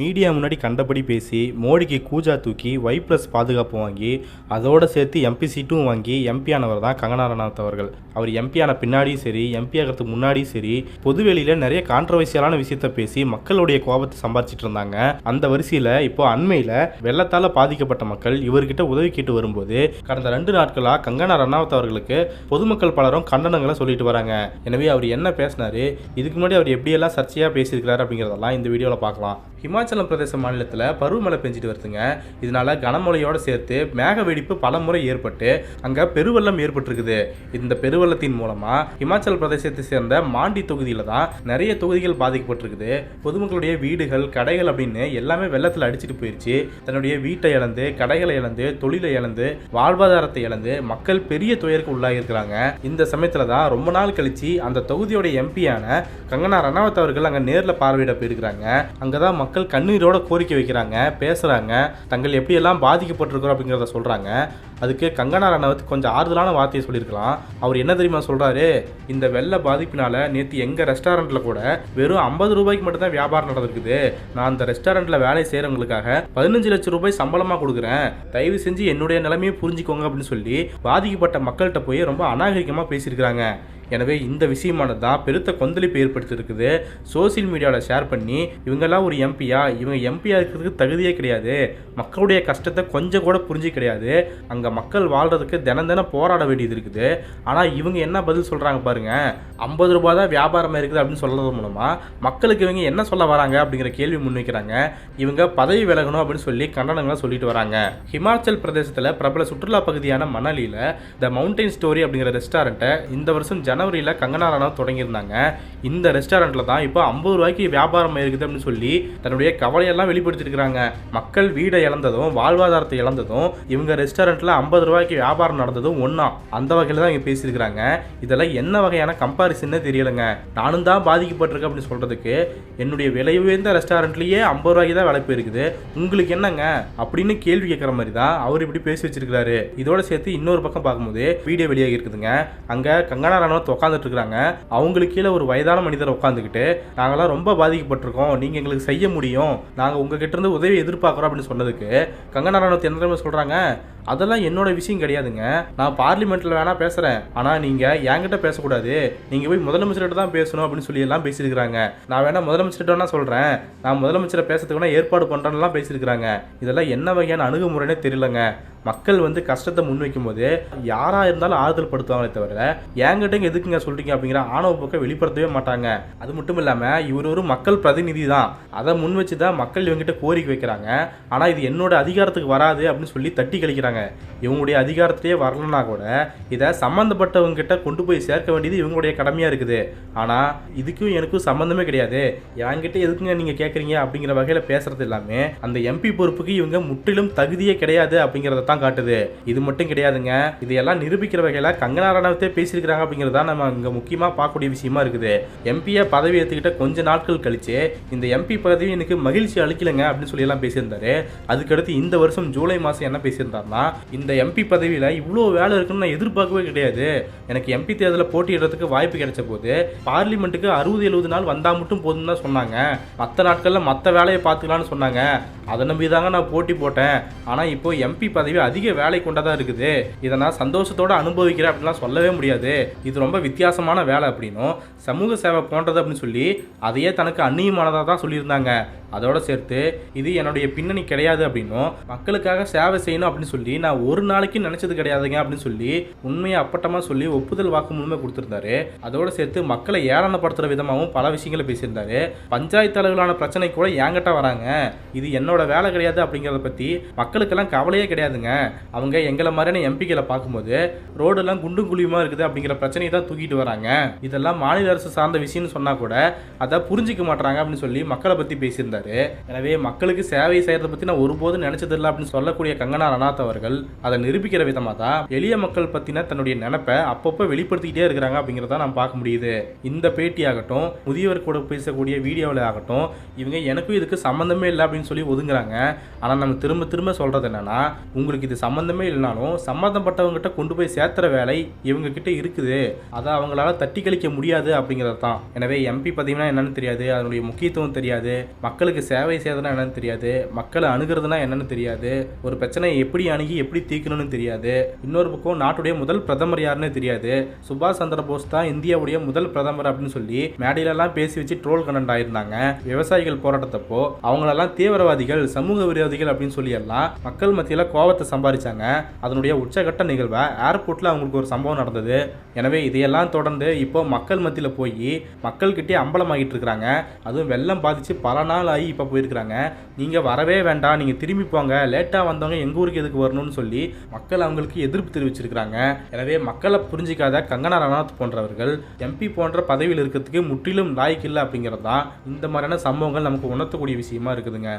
Media முன்னாடி கண்டபடி பேசி மோடிக்கு கூஜா தூக்கி ஒய் ப்ளஸ் பாதுகாப்பு வாங்கி அதோடு சேர்த்து எம்பி சீட்டும் வாங்கி எம்பி ஆனவர் தான் கங்கனா ரனாத் அவர்கள். அவர் எம்பி ஆன பின்னாடியும் சரி எம்பி ஆகிறதுக்கு முன்னாடியும் சரி பொதுவெளியில் நிறைய கான்ட்ரவர்சியலான விஷயத்த பேசி மக்களுடைய கோபத்தை சம்பாதிச்சிட்டு இருந்தாங்க. அந்த வரிசையில் இப்போ அண்மையில் வெள்ளத்தால் பாதிக்கப்பட்ட மக்கள் இவர்கிட்ட உதவி கேட்டு வரும்போது கடந்த ரெண்டு நாட்களாக கங்கனா ரனாவத் அவர்களுக்கு பொதுமக்கள் பலரும் கண்டனங்களை சொல்லிட்டு வராங்க. எனவே அவர் என்ன பேசினாரு இதுக்கு முன்னாடி அவர் எப்படியெல்லாம் சர்ச்சையாக பேசியிருக்கிறாரு அப்படிங்கிறதெல்லாம் இந்த வீடியோவில் பார்க்கலாம். ஹிமா பிரதேச மாநிலத்தில் பருவமழை பெஞ்சிட்டு வருதுங்க. இதனால கனமழையோட சேர்த்து மேக வெடிப்பு பல முறை ஏற்பட்டு அங்கே பெருவெள்ளம் ஏற்பட்டிருக்குது. இந்த பெருவெள்ளத்தின் மூலமாக ஹிமாச்சல பிரதேசத்தை சேர்ந்த மாண்டி தொகுதியில் தான் நிறைய தொகுதிகள் பாதிக்கப்பட்டிருக்குது. பொதுமக்களுடைய வீடுகள் கடைகள் அப்படின்னு எல்லாமே வெள்ளத்தில் அடிச்சிட்டு போயிடுச்சு தன்னுடைய வீட்டை இழந்து கடைகளை இழந்து தொழிலை இழந்து வாழ்வாதாரத்தை இழந்து மக்கள் பெரிய துயருக்கு உள்ளாகியிருக்கிறாங்க. இந்த சமயத்தில் தான் ரொம்ப நாள் கழிச்சு அந்த தொகுதியோட எம்பியான கங்கனா ரணாவத் அவர்கள் அங்கே நேரில் பார்வையிட போயிருக்கிறாங்க. அங்கே தான் மக்கள் கண்ணீரோட கோரிக்கை வைக்கிறாங்க பேசுகிறாங்க தங்கள் எப்படியெல்லாம் பாதிக்கப்பட்டிருக்கிறோம் அப்படிங்கிறத சொல்கிறாங்க அதுக்கு கங்கனா ரணாவத் கொஞ்சம் ஆறுதலான வார்த்தையை சொல்லியிருக்கலாம். அவர் என்ன தெரியுமா சொல்கிறாரு இந்த வெள்ள பாதிப்பினால் நேற்று எங்கள் ரெஸ்டாரண்ட்டில் கூட வெறும் ஐம்பது ரூபாய்க்கு மட்டும்தான் வியாபாரம் நடந்திருக்குது. நான் அந்த ரெஸ்டாரண்ட்டில் வேலை செய்கிறவங்களுக்காக பதினஞ்சு லட்சம் ரூபாய் சம்பளமாக கொடுக்குறேன். தயவு செஞ்சு என்னுடைய நிலைமையை புரிஞ்சுக்கோங்க அப்படின்னு சொல்லி பாதிக்கப்பட்ட மக்கள்கிட்ட போய் ரொம்ப அநாகரிகமாக பேசியிருக்கிறாங்க. எனவே இந்த விஷயமானது தான் பெருத்த கொந்தளிப்பு ஏற்படுத்தியிருக்குது. சோசியல் மீடியாவில் ஷேர் பண்ணி இவங்கெல்லாம் ஒரு எம்பியா? இவங்க எம்பியா இருக்கிறதுக்கு தகுதியே கிடையாது. மக்களுடைய கஷ்டத்தை கொஞ்சம் கூட புரிஞ்சு கிடையாது. அங்கே மக்கள் வாழ்கிறதுக்கு தினம் தினம் போராட வேண்டியது இருக்குது. ஆனால் இவங்க என்ன பதில் சொல்கிறாங்க பாருங்கள் ஐம்பது ரூபா தான் வியாபாரமாக இருக்குது அப்படின்னு சொல்கிறது மூலமாக மக்களுக்கு இவங்க என்ன சொல்ல வராங்க அப்படிங்கிற கேள்வி முன்வைக்கிறாங்க. இவங்க பதவி விலகணும் அப்படின்னு சொல்லி கண்டனங்களை சொல்லிட்டு வராங்க. ஹிமாச்சல் பிரதேசத்தில் பிரபல சுற்றுலா பகுதியான மணலியில் த மவுண்டைன் ஸ்டோரி அப்படிங்கிற ரெஸ்டாரண்ட்டை இந்த வருஷம் ஜனவரியில் கங்கனா ரனாவத் தொடங்கியிருந்தாங்க. இந்த ரெஸ்டாரண்ட்டில் தான் இப்போ ஐம்பது ரூபாய்க்கு வியாபாரம் இருக்குது அப்படின்னு சொல்லி தன்னுடைய கவலையெல்லாம் வெளிப்படுத்திருக்கிறாங்க மக்கள் வீடை இழந்ததும் வாழ்வாதாரத்தை இழந்ததும் இவங்க ரெஸ்டாரண்ட்டில் ஐம்பது ரூபாய்க்கு வியாபாரம் நடந்ததும் ஒன்றா அந்த வகையில் தான் இங்கே பேசியிருக்கிறாங்க. இதெல்லாம் என்ன வகையான கம்பாரிசன்னே தெரியலைங்க. நானும் தான் பாதிக்கப்பட்டிருக்கேன் அப்படின்னு சொல்கிறதுக்கு என்னுடைய விலை உயர்ந்த ரெஸ்டாரண்ட்லேயே ஐம்பது ரூபாய்க்கு தான் விலை போயிருக்குது. உங்களுக்கு என்னங்க? அப்படின்னு கேள்வி கேட்குற மாதிரி தான் அவர் இப்படி பேசி வச்சிருக்கிறாரு. இதோட சேர்த்து இன்னொரு பக்கம் பார்க்கும்போது வீடியோ வெளியாகி இருக்குதுங்க. அங்கே கங்கனா பார்த்து உட்காந்துட்டு இருக்கிறாங்க அவங்களுக்கு கீழே ஒரு வயதான மனிதர் உட்காந்துக்கிட்டு நாங்களாம் ரொம்ப பாதிக்கப்பட்டிருக்கோம். நீங்கள் எங்களுக்கு செய்ய முடியும். நாங்கள் உங்ககிட்ட இருந்து உதவி எதிர்பார்க்குறோம். அப்படின்னு சொன்னதுக்கு கங்கனா ரனாவத் என்ன சொல்கிறாங்க அதெல்லாம் என்னோட விஷயம் கிடையாதுங்க. நான் பார்லிமெண்ட்டில் வேணா பேசுகிறேன் ஆனால் நீங்கள் என்கிட்ட பேசக்கூடாது. நீங்கள் போய் முதலமைச்சர்கிட்ட தான் பேசணும் அப்படின்னு சொல்லி எல்லாம் பேசியிருக்கிறாங்க. நான் வேணால் முதலமைச்சர்கிட்ட வேணா சொல்கிறேன் நான் முதலமைச்சரை பேசுறதுக்கு வேணா ஏற்பாடு பண்ணுறேன்லாம் பேசியிருக்கிறாங்க. இதெல்லாம் என்ன வகையான அணுகுமுறைனே தெரியலங்க. மக்கள் வந்து கஷ்டத்தை முன்வைக்கும் போது யாராக இருந்தாலும் ஆறுதல் படுத்துவாங்களே தவிர என்கிட்ட எதுக்குங்க சொல்றீங்க அப்படிங்கிற ஆணவ போக்கை வெளிப்படுத்தவே மாட்டாங்க. அது மட்டும் இல்லாமல் இவர் ஒரு மக்கள் பிரதிநிதி தான். அதை முன் வச்சு தான் மக்கள் இவங்கிட்ட கோரிக்கை வைக்கிறாங்க. ஆனால் இது என்னோட அதிகாரத்துக்கு வராது அப்படின்னு சொல்லி தட்டி கழிக்கிறாங்க. இவங்களுடைய அதிகாரத்திலேயே வரலன்னா கூட இதை சம்மந்தப்பட்டவங்க கிட்ட கொண்டு போய் சேர்க்க வேண்டியது இவங்களுடைய கடமையாக இருக்குது. ஆனால் இதுக்கும் எனக்கும் சம்மந்தமே கிடையாது. என்கிட்ட எதுக்குங்க நீங்கள் கேட்குறீங்க அப்படிங்கிற வகையில் பேசுறது எல்லாமே அந்த எம்பி பொறுப்புக்கு இவங்க முற்றிலும் தகுதியே கிடையாது அப்படிங்கிறத தான் காட்டுது. இது மட்டும் கிடையாதுங்க. இதையெல்லாம் நிரூபிக்கிற வகையில் கங்கனா ரனாவத்தே பேசியிருக்கிறாங்க அப்படிங்கிறது தான் நம்ம இங்கே முக்கியமாக பார்க்கக்கூடிய விஷயமா இருக்குது. எம்பியை பதவி ஏற்றுக்கிட்ட கொஞ்ச நாட்கள் கழிச்சு இந்த எம்பி பதவி எனக்கு மகிழ்ச்சி அளிக்கலைங்க அப்படின்னு சொல்லி எல்லாம் பேசியிருந்தாரு. அதுக்கடுத்து இந்த வருஷம் ஜூலை மாதம் என்ன பேசியிருந்தாருன்னா இந்த எம்பி பதவியில் இவ்வளோ வேலை இருக்குன்னு நான் எதிர்பார்க்கவே கிடையாது. எனக்கு எம்பி தேர்தலில் போட்டியிடுறதுக்கு வாய்ப்பு கிடைச்ச போது பார்லிமெண்ட்டுக்கு அறுபது எழுபது நாள் வந்தால் மட்டும் போதும் தான் சொன்னாங்க. மற்ற நாட்களில் மற்ற வேலையை பார்த்துக்கலான்னு சொன்னாங்க. அதை நம்பி தாங்க நான் போட்டி போட்டேன். ஆனால் இப்போ எம்பி பதவி அதிக வேலை கொண்டதாக இருக்குது. இதை நான் சந்தோஷத்தோடு அனுபவிக்கிறேன் அப்படின்லாம் சொல்லவே முடியாது. இது ரொம்ப வித்தியாசமான வேலை அப்படின்னும் சமூக சேவை போன்றது அப்படின்னு சொல்லி அதையே தனக்கு அந்நியமானதாக தான் சொல்லியிருந்தாங்க. அதோட சேர்த்து இது என்னுடைய பின்னணி கிடையாது அப்படின்னும் மக்களுக்காக சேவை செய்யணும் அப்படின்னு சொல்லி நான் ஒரு நாளைக்கு நினைச்சது கிடையாதுங்க அப்படின்னு சொல்லி உண்மையை அப்பட்டமாக சொல்லி ஒப்புதல் வாக்குமூலமே கொடுத்துருந்தாரு. அதோட சேர்த்து மக்களை ஏளனப்படுத்துற விதமாகவும் பல விஷயங்களை பேசியிருந்தாரு. பஞ்சாயத்து அளவிலான பிரச்சனை கூட என்கிட்ட வராங்க. இது என்னோட வேலை கிடையாது அப்படிங்கிறத பற்றி மக்களுக்கெல்லாம் கவலையே கிடையாதுங்க. அவங்க எங்களை மாதிரியான எம்பிக்களை பார்க்கும்போது ரோடெல்லாம் குண்டும் குழியுமா இருக்குது அப்படிங்கிற பிரச்சனையை தான் தூக்கிட்டு வராங்க. இதெல்லாம் மாநில அரசு சார்ந்த விஷயம்னு சொன்னால் கூட அதை புரிஞ்சிக்க மாட்டாங்க அப்படின்னு சொல்லி மக்களை பற்றி பேசியிருந்தாரு. எனவே மக்களுக்கு சேவை செய்கிறத பற்றி நான் ஒருபோதும் நினைச்சதில்லை அப்படின்னு சொல்லக்கூடிய கங்கனா ரனாத் அவர்கள் அதை நிரூபிக்கிற விதமாக தான் எளிய மக்கள் பற்றின தன்னுடைய நினைப்பை அப்பப்போ வெளிப்படுத்திக்கிட்டே இருக்கிறாங்க அப்படிங்கிறத நம்ம பார்க்க முடியுது. இந்த பேட்டி ஆகட்டும் முதியவர் கூட பேசக்கூடிய வீடியோவில் ஆகட்டும் இவங்க எனக்கும் இதுக்கு சம்மந்தமே இல்லை அப்படின்னு சொல்லி ஒதுங்குறாங்க. ஆனால் நம்ம திரும்ப திரும்ப சொல்கிறது என்னன்னா உங்களுக்கு இது சம்மந்தமே இல்லைனாலும் சம்மந்தப்பட்டவங்ககிட்ட கொண்டு போய் சேர்த்துற வேலை இவங்க கிட்ட இருக்குது. அதை அவங்களால தட்டி கழிக்க முடியாது அப்படிங்கிறது தான். எனவே எம்பி பதவினா என்னன்னு தெரியாது அதனுடைய முக்கியத்துவம் தெரியாது. மக்களுக்கு சேவை செய்யறதுனா என்னன்னு தெரியாது. மக்களை அணுகிறதுனா என்னன்னு தெரியாது. ஒரு பிரச்சனையை எப்படி அணுகி எப்படி தீர்க்கணும்னு தெரியாது. இன்னொரு பக்கம் நாட்டுடைய முதல் பிரதமர் யாருன்னு தெரியாது. சுபாஷ் சந்திர போஸ் தான் இந்தியாவுடைய முதல் பிரதமர் அப்படின்னு சொல்லி மேடையிலலாம் பேசி வச்சு ட்ரோல் கண்டன்ட் ஆயிருந்தாங்க. விவசாயிகள் போராட்டத்தப்போ அவங்களெல்லாம் தீவிரவாதிகள் சமூக விரோதிகள் அப்படின்னு சொல்லி எல்லாம் மக்கள் மத்தியில் கோபத்தை சம்பாதிச்சாங்க அதனுடைய உச்சகட்ட நிகழ்வை ஏர்போர்ட்டில் அவங்களுக்கு ஒரு சம்பவம் நடந்தது. எனவே இதையெல்லாம் தொடர்ந்து இப்போ மக்கள் மத்தியில் போய் மக்கள்கிட்டே அம்பலமாகிட்டு இருக்கிறாங்க. அதுவும் வெள்ளம் பாதிச்சு பல நாள் ஆகி இப்போ போயிருக்கிறாங்க. நீங்கள் வரவே வேண்டாம். நீங்கள் திரும்பி போங்க. லேட்டாக வந்தவங்க எங்கள் ஊருக்கு எதுக்கு வரணும்னு சொல்லி மக்கள் அவங்களுக்கு எதிர்ப்பு தெரிவிச்சிருக்கிறாங்க. எனவே மக்களை புரிஞ்சிக்காத கங்கனா ரனாத் போன்றவர்கள் எம்பி போன்ற பதவியில் இருக்கிறதுக்கு முற்றிலும் லாய்க்கு இல்லை அப்படிங்கிறது தான் இந்த மாதிரியான சம்பவங்கள் நமக்கு உணர்த்தக்கூடிய விஷயமா இருக்குதுங்க.